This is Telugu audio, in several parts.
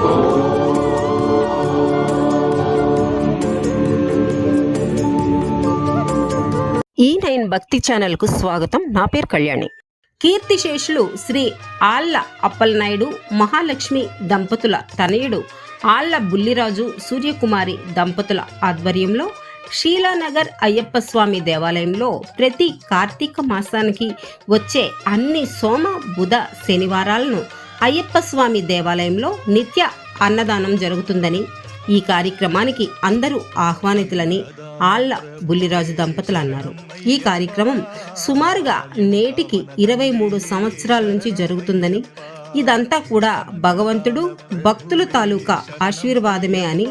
ఈ నైన్ భక్తి ఛానల్కు స్వాగతం. నా పేరు కళ్యాణి. కీర్తిశేషులు శ్రీ ఆళ్ళ అప్పలనాయుడు మహాలక్ష్మి దంపతుల తనయుడు ఆళ్ళ బుల్లిరాజు సూర్యకుమారి దంపతుల ఆధ్వర్యంలో షీలానగర్ అయ్యప్ప స్వామి దేవాలయంలో ప్రతి కార్తీక మాసానికి వచ్చే అన్ని సోమ బుధ శనివారాలను అయ్యప్ప స్వామి దేవాలయంలో నిత్య అన్నదానం జరుగుతుందని ఈ కార్యక్రమానికి అందరూ ఆహ్వానితులని ఆళ్ళ బుల్లిరాజు దంపతులు అన్నారు. ఈ కార్యక్రమం సుమారుగా నేటికి ఇరవై మూడు సంవత్సరాల నుంచి జరుగుతుందని ఇదంతా కూడా భగవంతుడు భక్తుల తాలూకా ఆశీర్వాదమే అని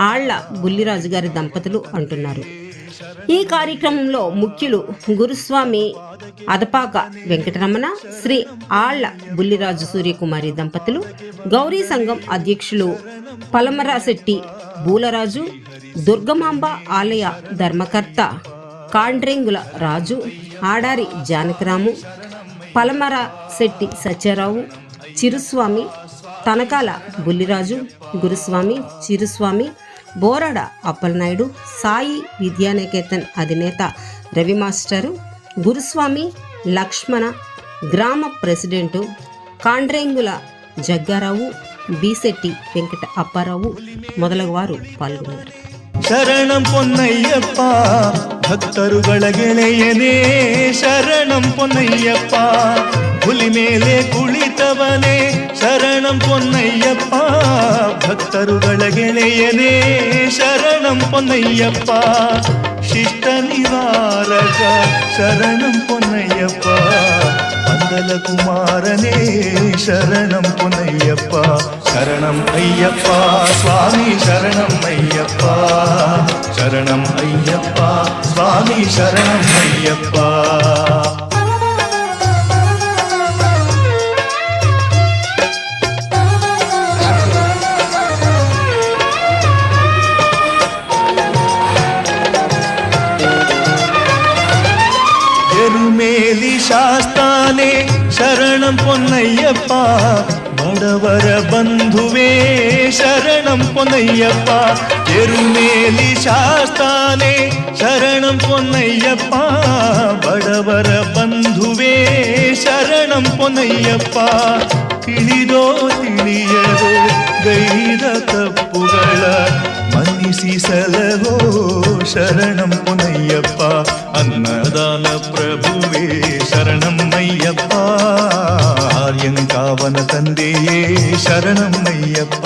ఆళ్ళ బుల్లిరాజు గారి దంపతులు అంటున్నారు. ఈ కార్యక్రమంలో ముఖ్యులు గురుస్వామి అదపాక వెంకటరమణ శ్రీ ఆళ్ళ బుల్లిరాజు సూర్యకుమారి దంపతులు గౌరీ సంఘం అధ్యక్షులు పలమరాశెట్టి బూలరాజు దుర్గమాంబ ఆలయ ధర్మకర్త కాండ్రేంగుల రాజు ఆడారి జానకరాము పలమర శెట్టి సత్యారావు చిరుస్వామి తనకాల బుల్లిరాజు గురుస్వామి చిరుస్వామి బోరడ అప్పలనాయుడు సాయి విద్యానికేతన్ అధినేత రవి మాస్టరు గురుస్వామి లక్ష్మణ గ్రామ ప్రెసిడెంటు కాండ్రేంగుల జగ్గారావు బీశెట్టి వెంకట అప్పారావు మొదలగు వారు పాల్గొన్నారు ಶರಣಂ ಪೊನ್ನಯ್ಯಪ್ಪ ಭಕ್ತರುಗಳ ಗೆಳೆಯನೇ ಶರಣಂ ಪೊನ್ನಯ್ಯಪ್ಪ ಹುಲಿ ಮೇಲೆ ಕುಳಿತವನೇ சரணம் பொன்னையப்பா ಭಕ್ತರುಗಳ ಗೆಳೆಯನೇ ಶರಣಂ ಪೊನ್ನಯ್ಯಪ್ಪ ಶಿಷ್ಟ ನಿವಾರಕ ಶರಣಂ ಪೊನ್ನಯ್ಯಪ್ಪ ಮಂಗಲ ಕುಮಾರನೇ ಶರಣಂ ಪೊನ್ನಯ್ಯಪ್ಪ ಶರಣಂ ಅಯ್ಯಪ್ಪ ಸ್ವಾಮಿ ಶರಣಂ ಅಯ್ಯಪ್ಪ ಶರಣಂ ಅಯ್ಯಪ್ಪ ಸ್ವಾಮಿ ಶರಣಂ ಅಯ್ಯಪ್ಪ ಶಾಸ್ತಾನೆ ಶರಣಂ ಪೊನ್ನಯ್ಯಪ್ಪ ಬಡವರ ಬಂಧುವೇ ಶರಣಂ ಪೊನ್ನಯ್ಯಪ್ಪ ಎರುಮೇಲಿ ಶಾಸ್ತಾನೆ ಶರಣಂ ಪೊನ್ನಯ್ಯಪ್ಪ ಬಡವರ ಬಂಧುವೇ ಶರಣಂ ಪೊನ್ನಯ್ಯಪ್ಪ ತಿಳಿದೋ ತಿಳಿಯರೋ ಗೈದ ತಪ್ಪುಗಳ ಮನ್ನಿಸಿ ಸಲಹೋ ಶರಣಂ ಪುನಯ್ಯಪ್ಪ ಅನ್ನದಾನ ಪ್ರಭುವೇ ಶರಣಂ ಅಯ್ಯಪ್ಪ ಆರ್ಯಂಕಾವನ ತಂದೆಯೇ ಶರಣಂ ಅಯ್ಯಪ್ಪ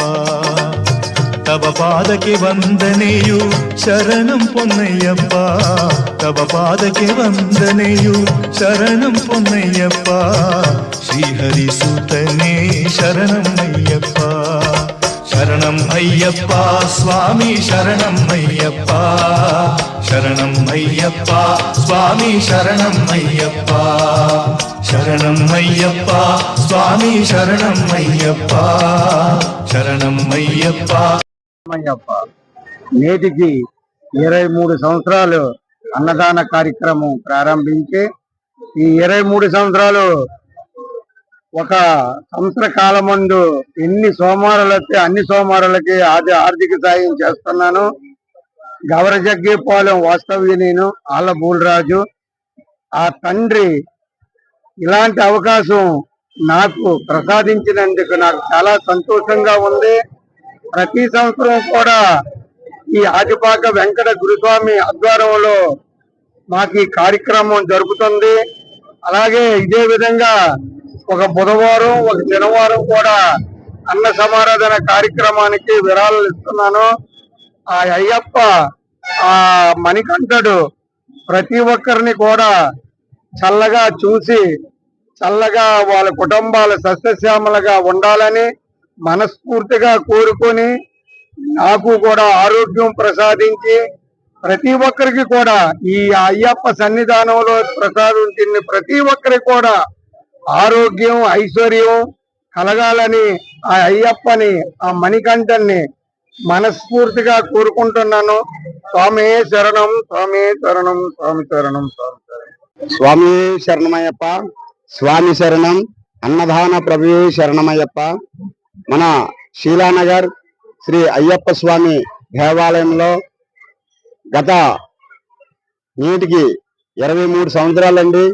ತವ ಪಾದಕ್ಕೆ ವಂದನೆಯು ಶರಣಂ ಪೊನ್ನಯ್ಯಪ್ಪ ತವ ಪಾದಕ್ಕೆ ವಂದನೆಯು ಶರಣಂ ಪೊನ್ನಯ್ಯಪ್ಪ ಶ್ರೀಹರಿಸುತನೇ ಶರಣಂ ಅಯ್ಯಪ್ಪ சரணம் ஐயப்பா சுவாமி சரணம் ஐயப்பா சரணம் ஐயப்பா சுவாமி சரணம் ஐயப்பா சரணம் ஐயப்பா சுவாமி சரணம் ஐயப்பா శరణం అయ్యప్ప నేటికి ఇరవై మూడు సంవత్సరాలు అన్నదాన కార్యక్రమం ప్రారంభించి ఈ ఇరవై మూడు సంవత్సరాలు ఒక సంవత్సర కాలముందు ఎన్ని సోమవారాలు వస్తే అన్ని సోమవారాలకి ఆది ఆర్థిక సాయం చేస్తున్నాను. గవరజగ్గిపాలెం వాస్తవ్య నేను ఆళ్ళ బూలరాజు. ఆ తండ్రి ఇలాంటి అవకాశం నాకు ప్రసాదించినందుకు నాకు చాలా సంతోషంగా ఉంది. ప్రతి సంవత్సరం కూడా ఈ ఆదిపాక వెంకట గురుస్వామి ఆధ్వర్యంలో మాకు ఈ కార్యక్రమం జరుగుతుంది. అలాగే ఇదే విధంగా ఒక బుధవారం ఒక శనివారం కూడా అన్న సమారాధన కార్యక్రమానికి విరాళాలు ఇస్తున్నాను. ఆ అయ్యప్ప ఆ మణికంఠుడు ప్రతి ఒక్కరిని కూడా చల్లగా చూసి చల్లగా వాళ్ళ కుటుంబాలు సస్యశ్యామలుగా ఉండాలని మనస్ఫూర్తిగా కోరుకొని నాకు కూడా ఆరోగ్యం ప్రసాదించి ప్రతి ఒక్కరికి కూడా ఈ అయ్యప్ప సన్నిధానంలో ప్రసాదం తిన్న ప్రతి ఒక్కరికి కూడా ఆరోగ్యం ఐశ్వర్యం కలగాలని ఆ అయ్యప్పని ఆ మణికంఠన్ని మనస్ఫూర్తిగా కోరుకుంటున్నాను. స్వామి శరణం స్వామి శరణం స్వామి శరణం స్వామి శరణం. స్వామి శరణమయ్యప్ప స్వామి శరణం అన్నదాన ప్రభు శరణమయ్యప్ప మన శీలానగర్ శ్రీ అయ్యప్ప స్వామి దేవాలయంలో గత నేటికి ఇరవై మూడు సంవత్సరాలండి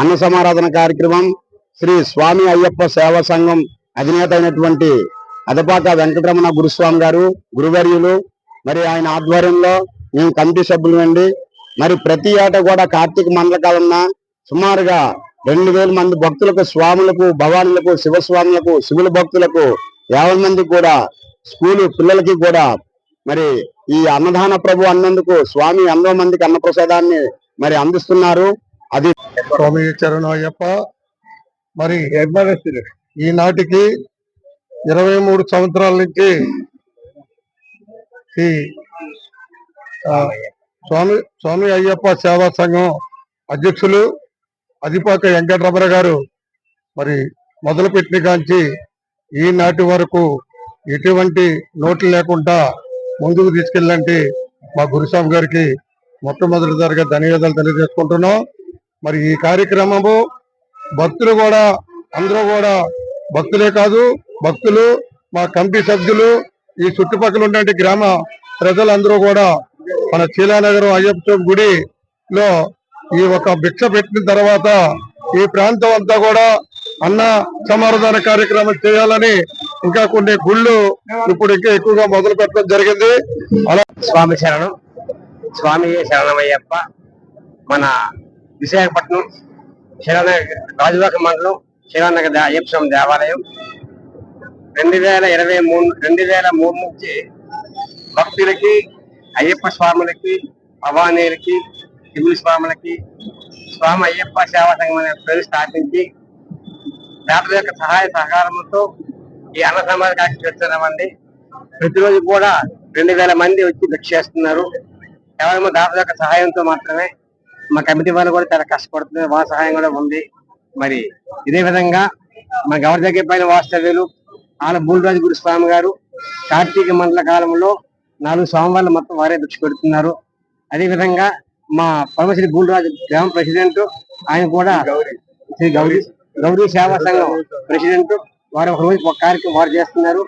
అన్న సమారాధన కార్యక్రమం శ్రీ స్వామి అయ్యప్ప సేవా సంఘం అధినేత అయినటువంటి అదపాక వెంకటరమణ గురుస్వామి గారు గురువర్యులు మరి ఆయన ఆధ్వర్యంలో మేము కమిటీ సభ్యులు అండి. మరి ప్రతి ఏటా కూడా కార్తీక మండల కాలంన సుమారుగా రెండు వేల మంది భక్తులకు స్వాములకు భవానులకు శివస్వాములకు శివుల భక్తులకు యాభై మంది కూడా స్కూలు పిల్లలకి కూడా మరి ఈ అన్నదాన ప్రభు అన్నందుకు స్వామి ఎంతో మందికి అన్నప్రసాదాన్ని మరి అందిస్తున్నారు. అది స్వామి చరణం మరి మరి ఈనాటికి ఇరవై మూడు సంవత్సరాల నుంచి ఈ స్వామి స్వామి అయ్యప్ప సేవా సంఘం అధ్యక్షులు అధిపాక వెంకటరమణ గారు మరి మొదలుపెట్టిన కాంచి ఈనాటి వరకు ఎటువంటి నోట్లు లేకుండా ముందుకు తీసుకెళ్ళంటే మా గురుస్వామి గారికి మొట్టమొదటిసారిగా ధన్యవాదాలు తెలియజేసుకుంటున్నాం. మరి ఈ కార్యక్రమము భక్తులు కూడా అందరూ కూడా భక్తులే కాదు భక్తులు మా కమిటీ సభ్యులు ఈ చుట్టుపక్కల ఉన్నటువంటి గ్రామ ప్రజలందరూ కూడా మన చీలానగరం అయ్యప్ప స్వామి గుడిలో ఈ ఒక భిక్ష పెట్టిన తర్వాత ఈ ప్రాంతం అంతా కూడా అన్న సమారాధన కార్యక్రమం చేయాలని ఇంకా కొన్ని గుళ్ళు ఇప్పుడు ఇంకా ఎక్కువగా మొదలు పెట్టడం జరిగింది. అలా స్వామి శరణం స్వామి శరణమయ్యప్ప మన విశాఖపట్నం శరణ రాజువాక మండలం శివనగర్ దే- అయ్యప్ప స్వామి దేవాలయం. రెండు వేల ఇరవై మూడు రెండు వేల మూడు నుంచి భక్తులకి అయ్యప్ప స్వాములకి భవానీలకి శివుల స్వాములకి స్వామి అయ్యప్ప సేవా సంఘం అనే పేరు స్థాపించి పేదల యొక్క సహాయ సహకారంతో ఈ అన్న సమాజ కార్యక్రమం చేస్తున్నామండి. ప్రతిరోజు కూడా రెండు వేల మంది వచ్చి భిక్ష చేస్తున్నారు. కేవలం దాతల యొక్క సహాయంతో మాత్రమే మా కమిటీ వాళ్ళు కూడా చాలా కష్టపడుతున్నారు. వాళ్ళ సహాయం కూడా ఉంది. మరి ఇదే విధంగా మన దగ్గర పైన వాస్తవ్యులు ఆల బూలరాజు గురు స్వామి గారు కార్తీక మండల కాలంలో నాలుగు సోమవారాలు మొత్తం వారే భిక్ష పెడుతున్నారు. అదే విధంగా మా పరమశ్రీ బూలరాజు గ్రామ ప్రెసిడెంట్ ఆయన కూడా శ్రీ గౌరీ గౌరీ సేవా సంఘం ప్రెసిడెంట్. వారు ఒక రోజు ఒక కార్యక్రమం వారు చేస్తున్నారు.